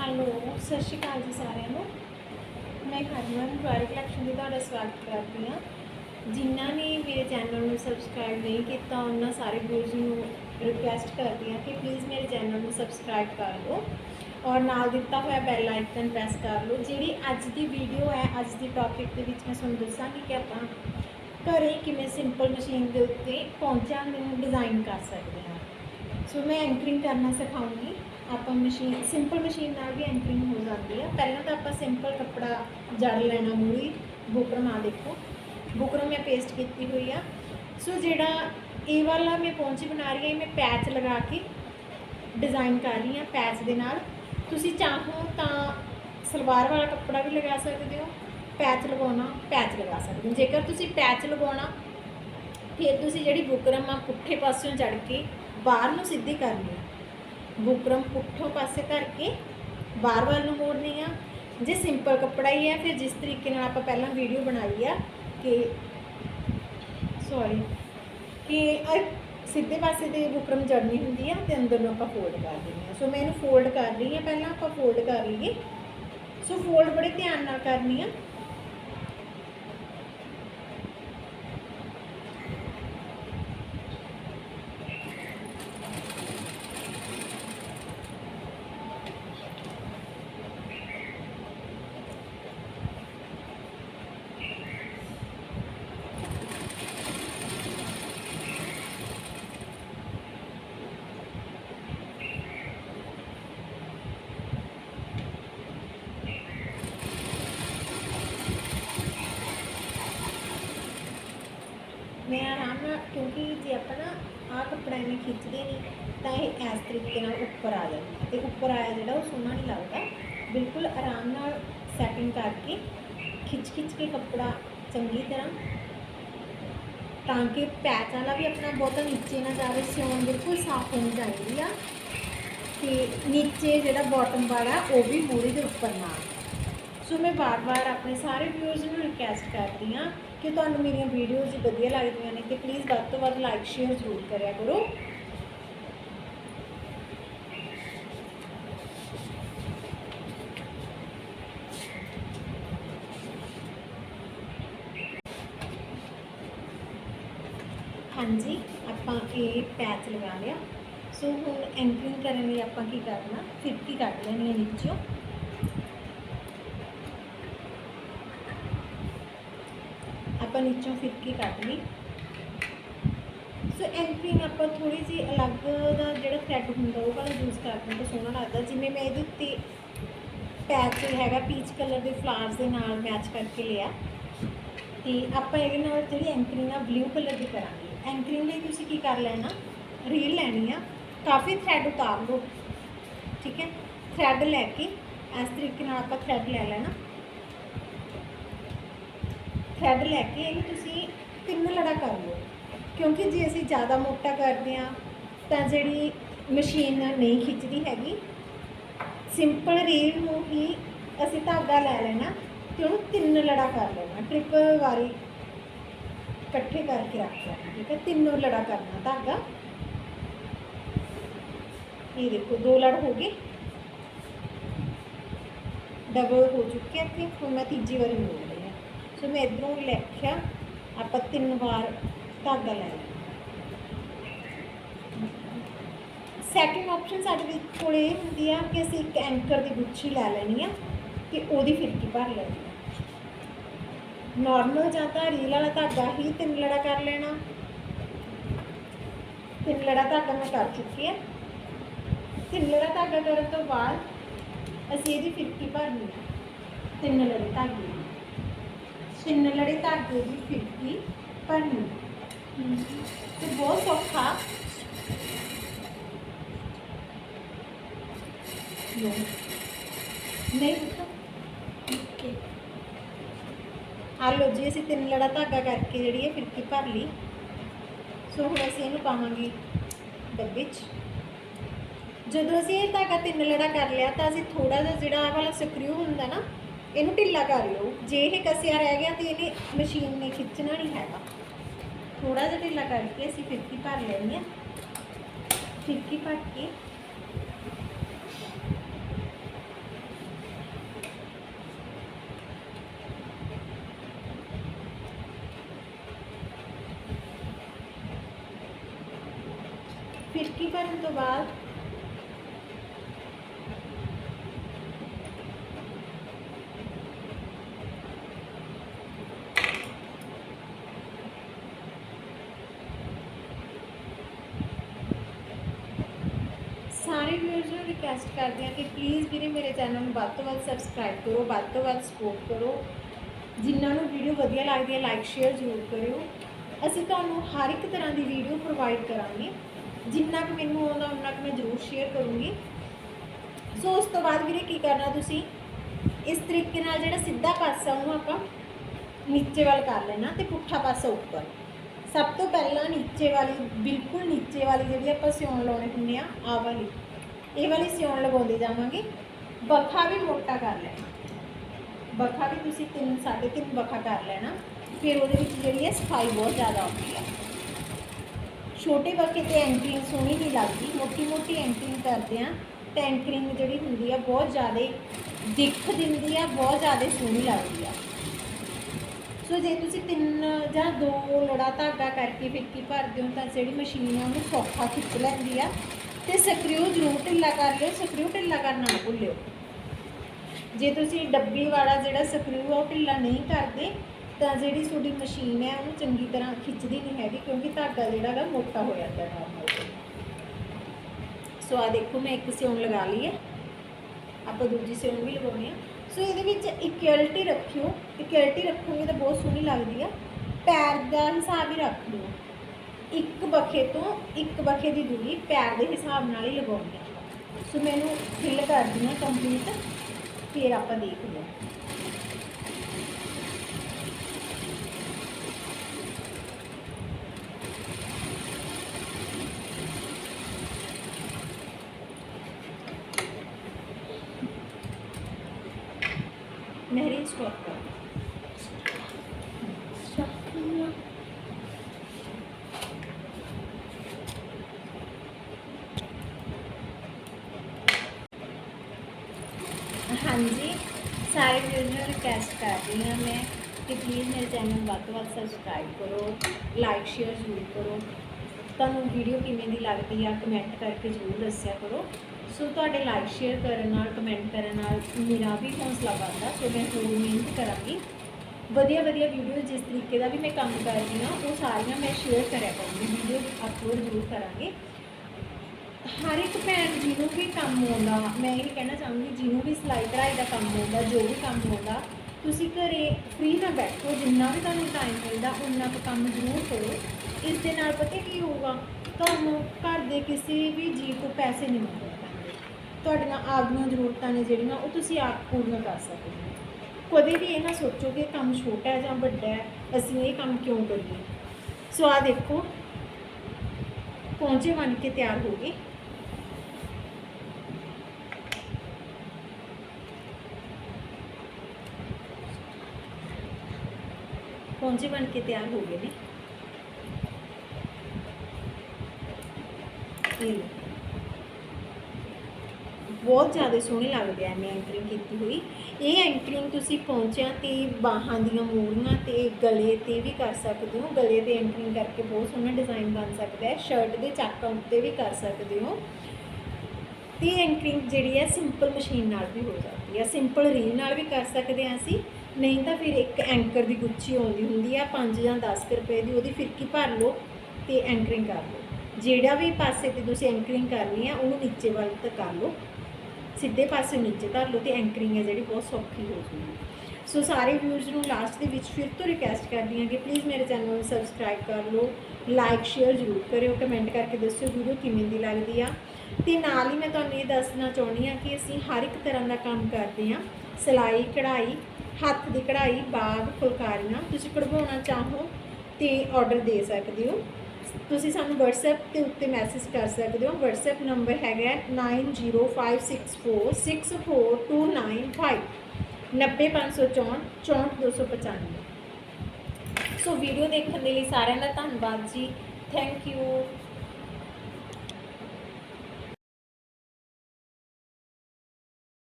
Hello, ਸਤਿ ਸ਼੍ਰੀ ਅਕਾਲ ਜੀ ਸਾਰਿਆਂ ਨੂੰ। ਮੈਂ ਹਰਮਨ ਰੋਇਲ ਕਲੈਕਸ਼ਨ ਦੀ ਤੁਹਾਡਾ ਸਵਾਗਤ ਕਰਦੀ ਹਾਂ। ਜਿਨ੍ਹਾਂ ਨੇ ਮੇਰੇ ਚੈਨਲ ਨੂੰ ਸਬਸਕ੍ਰਾਈਬ ਨਹੀਂ ਕੀਤਾ, ਉਹਨਾਂ ਸਾਰੇ ਵੀਰਸ ਨੂੰ ਰਿਕੁਐਸਟ ਕਰਦੀ ਹਾਂ ਕਿ ਪਲੀਜ਼ ਮੇਰੇ ਚੈਨਲ ਨੂੰ ਸਬਸਕ੍ਰਾਈਬ ਕਰ ਲਓ। ਔਰ ਨਾਲ ਦਿੱਤਾ ਹੋਇਆ ਬੈਲ ਆਈਕਨ ਪ੍ਰੈਸ ਕਰ ਲਓ, ਜਿਹੜੀ ਅੱਜ ਦੀ ਵੀਡੀਓ ਹੈ, ਅੱਜ ਦੀ ਟੌਪਿਕ ਦੇ ਵਿੱਚ ਮੈਂ ਤੁਹਾਨੂੰ ਦੱਸਾਂਗੀ ਕਿ ਆਪਾਂ ਘਰੇ ਕਿਵੇਂ ਸਿੰਪਲ ਮਸ਼ੀਨ ਦੇ ਉੱਤੇ ਪੌਂਚਾਂ ਨੂੰ ਡਿਜ਼ਾਈਨ ਕਰ ਸਕਦੇ ਹਾਂ। ਸੋ ਮੈਂ ਐਂਕਰਿੰਗ ਕਰਨਾ ਸਿਖਾਉਂਗੀ। ਆਪਾਂ ਮਸ਼ੀਨ ਸਿੰਪਲ ਮਸ਼ੀਨ ਨਾਲ ਵੀ ਐਂਕਰਿੰਗ ਹੋ ਜਾਂਦੀ ਆ। ਪਹਿਲਾਂ ਤਾਂ ਆਪਾਂ ਸਿੰਪਲ ਕੱਪੜਾ ਜੜ ਲੈਣਾ ਮੂਰੀ, ਬੁਕਰਮ ਆ ਦੇਖੋ। ਬੁਕਰਮ ਮੈਂ ਪੇਸਟ ਕੀਤੀ ਹੋਈ ਆ। ਸੋ ਜਿਹੜਾ ਇਹ ਵਾਲਾ ਮੈਂ ਪੌਂਚੀ ਬਣਾ ਰਹੀ ਹਾਂ, ਇਹ ਮੈਂ ਪੈਚ ਲਗਾ ਕੇ ਡਿਜ਼ਾਈਨ ਕਰ ਰਹੀ ਹਾਂ ਪੈਚ ਦੇ ਨਾਲ। ਤੁਸੀਂ ਚਾਹੋ ਤਾਂ ਸਲਵਾਰ ਵਾਲਾ ਕੱਪੜਾ ਵੀ ਲਗਾ ਸਕਦੇ ਹੋ। ਪੈਚ ਲਗਾਉਣਾ ਪੈਚ ਲਗਾ ਸਕਦੇ ਹੋ। ਜੇਕਰ ਤੁਸੀਂ ਪੈਚ ਲਗਾਉਣਾ, ਫਿਰ ਤੁਸੀਂ ਜਿਹੜੀ ਬੁਕਰਮ ਆ ਪੁੱਠੇ ਪਾਸਿਓਂ ਚੜ ਕੇ ਬਾਹਰ ਨੂੰ ਸਿੱਧੀ ਕਰਨੀ ਆ। ਬੁਕਰਮ ਪੁੱਠੋਂ ਪਾਸੇ ਕਰਕੇ ਕੇ ਬਾਹਰ ਵੱਲ ਨੂੰ ਮੋੜਨੀ ਆ। ਜੇ ਸਿੰਪਲ ਕੱਪੜਾ ਹੀ ਹੈ ਫਿਰ ਜਿਸ ਤਰੀਕੇ ਨਾਲ ਆਪਾਂ ਪਹਿਲਾਂ ਵੀਡੀਓ ਬਣਾਈ ਆ ਕਿ ਸੌਰੀ ਕਿ ਅਹ ਸਿੱਧੇ ਪਾਸੇ ਤੇ ਬੁਕਰਮ ਜੜਨੀ ਹੁੰਦੀ ਆ ਤੇ ਅੰਦਰ ਨੂੰ ਆਪਾਂ ਫੋਲਡ ਕਰ ਦਿੰਦੇ ਆ। ਸੋ ਮੈਂ ਇਹਨੂੰ ਫੋਲਡ ਕਰ ਰਹੀ ਆ। ਪਹਿਲਾਂ ਆਪਾਂ ਫੋਲਡ ਕਰ ਲਈਏ। ਸੋ ਫੋਲਡ ਬੜੇ ਧਿਆਨ ਨਾਲ ਕਰਨੀ ਆ। ਮੈਂ ਆਰਾਮ ਨਾਲ, ਕਿਉਂਕਿ ਜੇ ਆਪਾਂ ਨਾ ਆਹ ਕੱਪੜਾ ਐਵੇਂ ਖਿੱਚਦੇ ਨਹੀਂ ਤਾਂ ਇਹ ਇਸ ਤਰੀਕੇ ਨਾਲ ਉੱਪਰ ਆ ਜਾਂਦਾ। ਤੇ ਉੱਪਰ ਆਇਆ ਜਿਹੜਾ ਉਹ ਸੋਹਣਾ ਨਹੀਂ ਲੱਗਦਾ। ਬਿਲਕੁਲ ਆਰਾਮ ਨਾਲ ਸੈਟਿੰਗ ਕਰਕੇ ਖਿੱਚ ਖਿੱਚ ਕੇ ਕੱਪੜਾ ਚੰਗੀ ਤਰ੍ਹਾਂ, ਤਾਂ ਕਿ ਪੈਚ ਵਾਲਾ ਵੀ ਆਪਣਾ ਬਹੁਤਾ ਨੀਚੇ ਨਾ ਜਾਵੇ, ਸਿਉਣ ਬਿਲਕੁਲ ਸਾਫ਼ ਹੋਣੀ ਚਾਹੀਦੀ ਆ। ਤੇ ਨੀਚੇ ਜਿਹੜਾ ਬਾਟਮ ਵਾਲਾ ਉਹ ਵੀ ਮੂਰੀ ਦੇ ਉੱਪਰ ਨਾ ਆਵੇ। ਸੋ ਮੈਂ ਵਾਰ-ਵਾਰ ਆਪਣੇ ਸਾਰੇ ਵਿਊਅਰਸ ਨੂੰ ਰਿਕਵੈਸਟ ਕਰਦੀ ਹਾਂ ਕਿ ਤੁਹਾਨੂੰ ਮੇਰੀਆਂ ਵੀਡੀਓਜ਼ ਵਧੀਆ ਲੱਗਦੀਆਂ ਨੇ ਤੇ ਪਲੀਜ਼ ਵੱਧ ਤੋਂ ਵੱਧ ਲਾਈਕ ਸ਼ੇਅਰ ਜ਼ਰੂਰ ਕਰਿਆ ਕਰੋ। ਹਾਂਜੀ, ਆਪਾਂ ਇਹ ਪੈਚ ਲਗਾ ਲਿਆ। ਸੋ ਹੁਣ ਐਂਕਰਿੰਗ ਕਰਨ ਲਈ ਆਪਾਂ ਕੀ ਕਰਨਾ? ਫਿਰਕੀ ਕੱਢ ਲੈਣੀ ਹੈ ਨੀਚੋਂ। ਆਪਾਂ ਨੀਚੋਂ ਫਿਰਕੀ ਕੱਢ ਲਈ। ਸੋ ਐਂਕਰਿੰਗ ਆਪਾਂ ਥੋੜੀ ਜਿਹੀ ਅਲੱਗ ਦਾ ਜਿਹੜਾ ਥ੍ਰੈਡ ਹੁੰਦਾ, ਉਹ ਵਾਲਾ ਯੂਜ਼ ਕਰਦੇ ਹਾਂ ਤਾਂ ਸੋਹਣਾ ਲੱਗਦਾ। ਜਿਵੇਂ ਮੈਂ ਇਹਦੇ ਉੱਤੇ ਪੈਚ ਹੈਗਾ ਪੀਚ ਕਲਰ ਦੇ ਫਲਾਵਰਸ ਦੇ ਨਾਲ ਮੈਚ ਕਰਕੇ ਲਿਆ। ਤੇ ਆਪਾਂ ਇਹਦੇ ਨਾਲ ਜਿਹੜੀ ਐਂਕਰਿੰਗ ਆ ਬਲੂ ਕਲਰ ਦੀ ਕਰਾਂਗੇ। ਐਂਕਰਿੰਗ ਲਈ ਤੁਸੀਂ ਕੀ ਕਰ ਲੈਣਾ? ਰੀਲ ਲੈਣੀ ਆ। ਕਾਫੀ ਥ੍ਰੈਡ ਉਤਾਰ ਲਓ। ਠੀਕ ਹੈ? ਥ੍ਰੈਡ ਲੈ ਕੇ, ਇਸ ਤਰੀਕੇ ਨਾਲ ਆਪਾਂ ਥ੍ਰੈਡ ਲੈ ਲੈਣਾ। ਥ੍ਰੈਡ ਲੈ ਕੇ ਇਹਨੂੰ ਤੁਸੀਂ ਤਿੰਨ ਲੜਾ ਕਰ ਲਓ। ਕਿਉਂਕਿ ਜੇ ਅਸੀਂ ਜ਼ਿਆਦਾ ਮੋਟਾ ਕਰਦੇ ਆ ਤਾਂ ਜਿਹੜੀ ਮਸ਼ੀਨ ਨਹੀਂ ਖਿੱਚਦੀ ਹੈਗੀ ਸਿੰਪਲ ਰੀਲ ਨੂੰ ਹੀ ਅਸੀਂ ਧਾਗਾ ਲੈ ਲੈਣਾ ਤੇ ਉਹਨੂੰ ਤਿੰਨ ਲੜਾ ਕਰ ਲੈਣਾ। ਟ੍ਰਿਪਲ ਵਾਰੀ ਇਕੱਠੇ ਕਰਕੇ ਰੱਖ ਲੈਣਾ, ਠੀਕ ਹੈ? ਤਿੰਨੋਂ ਲੜਾ ਕਰਨਾ ਧਾਗਾ। ਇਹ ਦੇਖੋ, ਦੋ ਲੜ ਹੋ ਗਏ। ਡਬਲ ਹੋ ਚੁੱਕੇ ਤੇ ਹੁਣ ਮੈਂ ਤੀਜੀ ਵਾਰੀ ਮੋੜ ਸੋ ਮੈਂ ਇਧਰੋਂ ਲਿਖਿਆ ਆਪਾਂ ਤਿੰਨ ਵਾਰ ਧਾਗਾ ਲੈ ਲੈਣਾ ਸੈਕਿੰਡ ਆਪਸ਼ਨ ਸਾਡੇ ਕੋਲ ਇਹ ਹੁੰਦੀ ਆ ਕਿ ਅਸੀਂ ਇੱਕ ਐਂਕਰ ਦੀ ਗੁੱਛੀ ਲੈ ਲੈਣੀ ਆ ਤੇ ਉਹਦੀ ਫਿਰਕੀ ਭਰ ਲੈਣੀ ਆ। ਨਾਰਮਲ ਜਾਂ ਤਾਂ ਰੀਲ ਵਾਲਾ ਧਾਗਾ ਹੀ ਤਿੰਨ ਲੜਾ ਕਰ ਲੈਣਾ। ਤਿੰਨ ਲੜਾ ਧਾਗਾ ਮੈਂ ਕਰ ਚੁੱਕੀ ਆ। ਤਿੰਨ ਲੜਾ ਧਾਗਾ ਕਰਨ ਤੋਂ ਬਾਅਦ ਅਸੀਂ ਇਹਦੀ ਫਿਰਕੀ ਭਰਨੀ ਆ। ਤਿੰਨ ਲੜੇ ਧਾਗੇ। ਛਿੰਨ ਤਿੰਨ ਲੜੇ ਧਾਗੇ ਦੀ ਫਿਰਕੀ ਭਰਨੀ ਤੇ ਬਹੁਤ ਸੌਖਾ। ਨਹੀਂ ਓਕੇ। ਆ ਲੋ ਜੀ, ਅਸੀਂ ਤਿੰਨ ਲੜਾ ਧਾਗਾ ਕਰਕੇ ਜਿਹੜੀ ਹੈ ਫਿਰਕੀ ਭਰ ਲਈ। ਸੋ ਹੁਣ ਅਸੀਂ ਇਹਨੂੰ ਪਾਵਾਂਗੇ ਡੱਬੇ 'ਚ। ਜਦੋਂ ਅਸੀਂ ਇਹ ਧਾਗਾ ਤਿੰਨ ਲੜਾ ਕਰ ਲਿਆ ਤਾਂ ਅਸੀਂ ਥੋੜਾ ਜਿਹਾ ਜਿਹੜਾ ਆਹ ਵਾਲਾ ਸਕਰੂ ਹੁੰਦਾ ਨਾ ਇਹਨੂੰ ਢਿੱਲਾ ਕਰ ਲਓ। ਜੇ ਇਹ ਕੱਸਿਆ ਰਹਿ ਗਿਆ ਤੇ ਇਹਨੇ ਮਸ਼ੀਨ ਨੇ ਖਿੱਚਣਾ ਨਹੀਂ ਹੈਗਾ। ਥੋੜਾ ਜਿਹਾ ਢਿੱਲਾ ਕਰਕੇ ਅਸੀਂ ਫਿਰਕੀ ਭਰ ਲੈਣੀ ਹੈ। ਫਿਰਕੀ ਭਰ ਕੇ ਫਿਰਕੀ ਭਰਨ ਤੋਂ ਬਾਅਦ ਰਿਕਵੈਸਟ ਕਰਦੇ ਹਾਂ ਕਿ ਪਲੀਜ਼ ਵੀਰੇ ਮੇਰੇ ਚੈਨਲ ਨੂੰ ਵੱਧ ਤੋਂ ਵੱਧ ਸਬਸਕ੍ਰਾਈਬ ਕਰੋ, ਵੱਧ ਤੋਂ ਵੱਧ ਸਪੋਰਟ ਕਰੋ। ਜਿਨ੍ਹਾਂ ਨੂੰ ਵੀਡੀਓ ਵਧੀਆ ਲੱਗਦੀ ਹੈ ਲਾਈਕ ਸ਼ੇਅਰ ਜ਼ਰੂਰ ਕਰਿਓ। ਅਸੀਂ ਤੁਹਾਨੂੰ ਹਰ ਇੱਕ ਤਰ੍ਹਾਂ ਦੀ ਵੀਡੀਓ ਪ੍ਰੋਵਾਈਡ ਕਰਾਂਗੇ। ਜਿੰਨਾ ਕੁ ਮੈਨੂੰ ਆਉਂਦਾ ਉਹਨਾਂ ਕੁ ਮੈਂ ਜ਼ਰੂਰ ਸ਼ੇਅਰ ਕਰੂੰਗੀ। ਸੋ ਉਸ ਤੋਂ ਬਾਅਦ ਵੀਰੇ ਕੀ ਕਰਨਾ ਤੁਸੀਂ? ਇਸ ਤਰੀਕੇ ਨਾਲ ਜਿਹੜਾ ਸਿੱਧਾ ਪਾਸਾ ਉਹਨੂੰ ਆਪਾਂ ਨੀਚੇ ਵੱਲ ਕਰ ਲੈਣਾ ਤੇ ਪੁੱਠਾ ਪਾਸਾ ਉੱਪਰ। ਸਭ ਤੋਂ ਪਹਿਲਾਂ ਨੀਚੇ ਵਾਲੀ, ਬਿਲਕੁਲ ਨੀਚੇ ਵਾਲੀ ਜਿਹੜੀ ਆਪਾਂ ਸਿਉਣ ਲਾਉਣੇ ਹੁੰਦੇ ਆ ਆ ਵਾਲੀ। ਇਹ ਵਾਲੀ ਸਿਉਣ ਲਗਾਉਂਦੇ ਜਾਵਾਂਗੇ। ਬਖਾ ਵੀ ਮੋਟਾ ਕਰ ਲੈਣਾ। ਬਖਾ ਵੀ ਤੁਸੀਂ 3 3.5 ਬਖਾ ਕਰ ਲੈਣਾ। ਫਿਰ ਉਹਦੇ ਵਿੱਚ ਜਿਹੜੀ ਹੈ ਸਫ਼ਾਈ ਬਹੁਤ ਜ਼ਿਆਦਾ ਆਉਂਦੀ ਆ ਛੋਟੇ ਬਖੇ ਤੇ ਐਂਕਰਿੰਗ ਸੋਹਣੀ ਨਹੀਂ ਲੱਗਦੀ। ਮੋਟੀ ਮੋਟੀ ਐਂਕਰਿੰਗ ਕਰਦੇ ਆ ਤਾਂ ਐਂਕਰਿੰਗ ਜਿਹੜੀ ਹੁੰਦੀ ਆ ਬਹੁਤ ਜ਼ਿਆਦਾ ਦਿੱਖ ਦਿੰਦੀ ਆ ਬਹੁਤ ਜ਼ਿਆਦਾ ਸੋਹਣੀ ਲੱਗਦੀ ਆ ਸੋ ਜੇ ਤੁਸੀਂ ਤਿੰਨ ਜਾਂ ਦੋ ਲੜਾ ਧਾਗਾ ਕਰਕੇ ਫਿੱਕੀ ਭਰਦੇ ਹੋ ਤਾਂ ਜਿਹੜੀ ਮਸ਼ੀਨ ਆ ਉਹਨੂੰ ਸੌਖਾ ਖਿੱਚ ਲੈਂਦੀ ਆ। ਤੇ ਸਕਰੀਊ ਜ਼ਰੂਰ ਢਿੱਲਾ ਕਰ ਲਿਓ ਸਕਰੀਊ ਢਿੱਲਾ ਕਰਨਾ ਨਾ ਭੁੱਲਿਓ। ਜੇ ਤੁਸੀਂ ਡੱਬੀ ਵਾਲਾ ਜਿਹੜਾ ਸਕਰੀਊ ਆ, ਉਹ ਢਿੱਲਾ ਨਹੀਂ ਕਰਦੇ, ਤਾਂ ਜਿਹੜੀ ਤੁਹਾਡੀ ਮਸ਼ੀਨ ਹੈ, ਉਹਨੂੰ ਚੰਗੀ ਤਰ੍ਹਾਂ ਖਿੱਚਦੀ ਨਹੀਂ ਹੈਗੀ, ਕਿਉਂਕਿ ਧਾਗਾ ਜਿਹੜਾ ਗਾ ਮੋਟਾ ਹੋ ਜਾਂਦਾ ਹੈ ਨਾਰਮਲ ਸੋ ਆ ਦੇਖੋ, ਮੈਂ ਇੱਕ ਸਿਉਣ ਲਗਾ ਲਈ ਹੈ। ਆਪਾਂ ਦੂਜੀ ਸਿਉਣ ਵੀ ਲਗਾਉਣੀ ਆ। ਸੋ ਇਹਦੇ ਵਿੱਚ ਇਕੁਐਲਿਟੀ ਰੱਖਿਓ ਇਕੁਐਲਿਟੀ ਰੱਖੋਗੇ ਤਾਂ ਬਹੁਤ ਸੋਹਣੀ ਲੱਗਦੀ ਆ। ਪੈਰ ਦਾ ਹਿਸਾਬ ਹੀ ਰੱਖ ਲਿਓ ਇੱਕ ਬਖੇ ਤੋਂ ਇੱਕ ਬਖੇ ਦੀ ਦੂਰੀ ਪੈਰ ਦੇ ਹਿਸਾਬ ਨਾਲ ਹੀ ਲਗਾਉਣੀ ਆ ਸੋ ਮੈਨੂੰ ਫਿਲ ਕਰਦੀ ਹਾਂ ਕੰਪਲੀਟ ਫਿਰ ਆਪਾਂ ਦੇਖਦੇ ਹਾਂ। ਮਹਿਰੀਨ ਸਟਾਪ ਕਰ ਹਾਂਜੀ, ਸਾਰੇ ਵੀਡੀਓ ਨੂੰ ਰਿਕਵੈਸਟ ਕਰ ਰਹੀ ਹਾਂ ਮੈਂ ਕਿ ਪਲੀਜ਼ ਮੇਰੇ ਚੈਨਲ ਵੱਧ ਤੋਂ ਵੱਧ ਸਬਸਕ੍ਰਾਈਬ ਕਰੋ ਲਾਈਕ ਸ਼ੇਅਰ ਜ਼ਰੂਰ ਕਰੋ। ਤੁਹਾਨੂੰ ਵੀਡੀਓ ਕਿਵੇਂ ਦੀ ਲੱਗਦੀ ਆ ਕਮੈਂਟ ਕਰਕੇ ਜ਼ਰੂਰ ਦੱਸਿਆ ਕਰੋ। ਸੋ ਤੁਹਾਡੇ ਲਾਈਕ ਸ਼ੇਅਰ ਕਰਨ ਨਾਲ ਕਮੈਂਟ ਕਰਨ ਨਾਲ ਮੇਰਾ ਵੀ ਹੌਸਲਾ ਵੱਧਦਾ, ਸੋ ਮੈਂ ਹੋਰ ਮਿਹਨਤ ਕਰਾਂਗੀ। ਵਧੀਆ ਵਧੀਆ ਵੀਡੀਓ ਜਿਸ ਤਰੀਕੇ ਦਾ ਵੀ ਮੈਂ ਕੰਮ ਕਰਦੀ ਹਾਂ, ਉਹ ਸਾਰੀਆਂ ਮੈਂ ਸ਼ੇਅਰ ਕਰਿਆ ਕਰੂੰਗੀ ਵੀਡੀਓ ਅਪਲੋਡ ਜ਼ਰੂਰ ਕਰਾਂਗੇ। ਹਰ ਇੱਕ ਭੈਣ ਜਿਹਨੂੰ ਵੀ ਕੰਮ ਆਉਂਦਾ, ਮੈਂ ਇਹ ਕਹਿਣਾ ਚਾਹੂੰਗੀ ਜਿਹਨੂੰ ਵੀ ਸਿਲਾਈ ਕਢਾਈ ਦਾ ਕੰਮ ਆਉਂਦਾ, ਜੋ ਵੀ ਕੰਮ ਆਉਂਦਾ, ਤੁਸੀਂ ਘਰੇ ਫ੍ਰੀ ਨਾ ਬੈਠੋ, ਜਿੰਨਾ ਵੀ ਤੁਹਾਨੂੰ ਟਾਈਮ ਮਿਲਦਾ ਉਨਾ ਕੁ ਕੰਮ ਜ਼ਰੂਰ ਕਰੋ। ਇਸ ਦੇ ਨਾਲ ਪਤਾ ਕੀ ਹੋਊਗਾ, ਤੁਹਾਨੂੰ ਘਰ ਦੇ ਕਿਸੇ ਵੀ ਜੀਵ ਤੋਂ ਪੈਸੇ ਨਹੀਂ ਮੰਗਣੇ ਤੁਹਾਡੀਆਂ ਆਪਦੀਆਂ ਜ਼ਰੂਰਤਾਂ ਨੇ ਜਿਹੜੀਆਂ, ਉਹ ਤੁਸੀਂ ਆਪ ਪੂਰੀਆਂ ਕਰ ਸਕਦੇ ਹੋ। ਕਦੇ ਵੀ ਇਹ ਨਾ ਸੋਚੋ ਕਿ ਕੰਮ ਛੋਟਾ ਹੈ ਜਾਂ ਵੱਡਾ ਹੈ, ਅਸੀਂ ਇਹ ਕੰਮ ਕਿਉਂ ਕਰੀਏ? ਸੋ ਆ ਦੇਖੋ ਪਹੁੰਚੇ ਬਣ ਕੇ ਤਿਆਰ ਹੋ ਗਏ। ਪਹੁੰਚੇ ਬਣ ਕੇ ਤਿਆਰ ਹੋ ਗਏ ਨੇ। ਬਹੁਤ ਜ਼ਿਆਦਾ ਸੋਹਣੇ ਲੱਗਦੇ ਆ ਮੈਂ ਐਂਕਰਿੰਗ ਕੀਤੀ ਹੋਈ। ਇਹ ਐਂਟਰਿੰਗ ਤੁਸੀਂ ਪਹੁੰਚਿਆਂ ਤੇ, ਬਾਹਾਂ ਦੀਆਂ ਮੂੜੀਆਂ ਤੇ, ਗਲੇ ਤੇ ਵੀ ਕਰ ਸਕਦੇ ਹੋ। ਗਲੇ ਤੇ ਐਂਟਰਿੰਗ ਕਰਕੇ ਬਹੁਤ ਸੋਹਣਾ ਡਿਜ਼ਾਈਨ ਬਣ ਸਕਦਾ ਹੈ। ਸ਼ਰਟ ਦੇ ਚਾਕਾਂ ਉੱਤੇ ਵੀ ਕਰ ਸਕਦੇ ਹੋ। ਤੇ ਐਂਕਰਿੰਗ ਜਿਹੜੀ ਹੈ ਸਿੰਪਲ ਮਸ਼ੀਨ ਨਾਲ ਵੀ ਹੋ ਜਾਂਦੀ ਹੈ। ਸਿੰਪਲ ਰੀਲ ਨਾਲ ਵੀ ਕਰ ਸਕਦੇ ਹਾਂ ਅਸੀਂ। ਨਹੀਂ ਤਾਂ ਫਿਰ ਇੱਕ ਐਂਕਰ ਦੀ ਗੁੱਛੀ ਆਉਂਦੀ ਹੁੰਦੀ ਆ 5 ਜਾਂ 10 ਕੁ ਰੁਪਏ ਦੀ, ਉਹਦੀ ਫਿਰਕੀ ਭਰ ਲਓ ਤੇ ਐਂਕਰਿੰਗ ਕਰ ਲਓ। ਜਿਹੜਾ ਵੀ ਪਾਸੇ ਤੇ ਤੁਸੀਂ ਐਂਕਰਿੰਗ ਕਰਨੀ ਆ, ਉਹਨੂੰ ਨੀਚੇ ਵੱਲ ਤੱਕ ਕਰ ਲਓ। ਸਿੱਧੇ ਪਾਸੇ ਨੀਚੇ ਧਰ ਲਓ ਤੇ ਐਂਕਰਿੰਗ ਹੈ ਜਿਹੜੀ, ਬਹੁਤ ਸੌਖੀ ਹੋ ਜੂਗੀ। ਸੋ ਸਾਰੇ ਵਿਊਜ਼ ਨੂੰ ਲਾਸਟ ਦੇ ਵਿੱਚ ਫਿਰ ਤੋਂ ਰਿਕਵੈਸਟ ਕਰਦੀ ਹਾਂ ਕਿ ਪਲੀਜ਼ ਮੇਰੇ ਚੈਨਲ ਨੂੰ ਸਬਸਕ੍ਰਾਈਬ ਕਰ ਲਓ ਲਾਈਕ ਸ਼ੇਅਰ ਜ਼ਰੂਰ ਕਰਿਓ ਕਮੈਂਟ ਕਰਕੇ ਦੱਸਿਓ ਵੀਡੀਓ ਕਿਵੇਂ ਦੀ ਲੱਗਦੀ ਆ। ਤੇ ਨਾਲ ਹੀ ਮੈਂ ਤੁਹਾਨੂੰ ਇਹ ਦੱਸਣਾ ਚਾਹੁੰਦੀ ਹਾਂ ਕਿ ਅਸੀਂ ਹਰ ਇੱਕ ਤਰ੍ਹਾਂ ਦਾ ਕੰਮ ਕਰਦੇ ਹਾਂ, ਸਿਲਾਈ, ਕਢਾਈ ਹੱਥ ਦੀ ਕਢਾਈ ਬਾਗ, ਫੁਲਕਾਰੀਆਂ ਤੁਸੀਂ ਕਢਵਾਉਣਾ ਚਾਹੋ ਤੇ ਆਰਡਰ ਦੇ ਸਕਦੇ ਹੋ। ਤੁਸੀਂ ਸਾਨੂੰ WhatsApp ਤੇ ਉੱਤੇ ਮੈਸੇਜ ਕਰ ਸਕਦੇ ਹੋ। WhatsApp ਨੰਬਰ ਹੈਗਾ 9056464295 90564 64295 ਸੋ ਵੀਡੀਓ ਦੇਖਣ ਦੇ ਲਈ ਸਾਰਿਆਂ ਦਾ ਧੰਨਵਾਦ ਜੀ। Thank you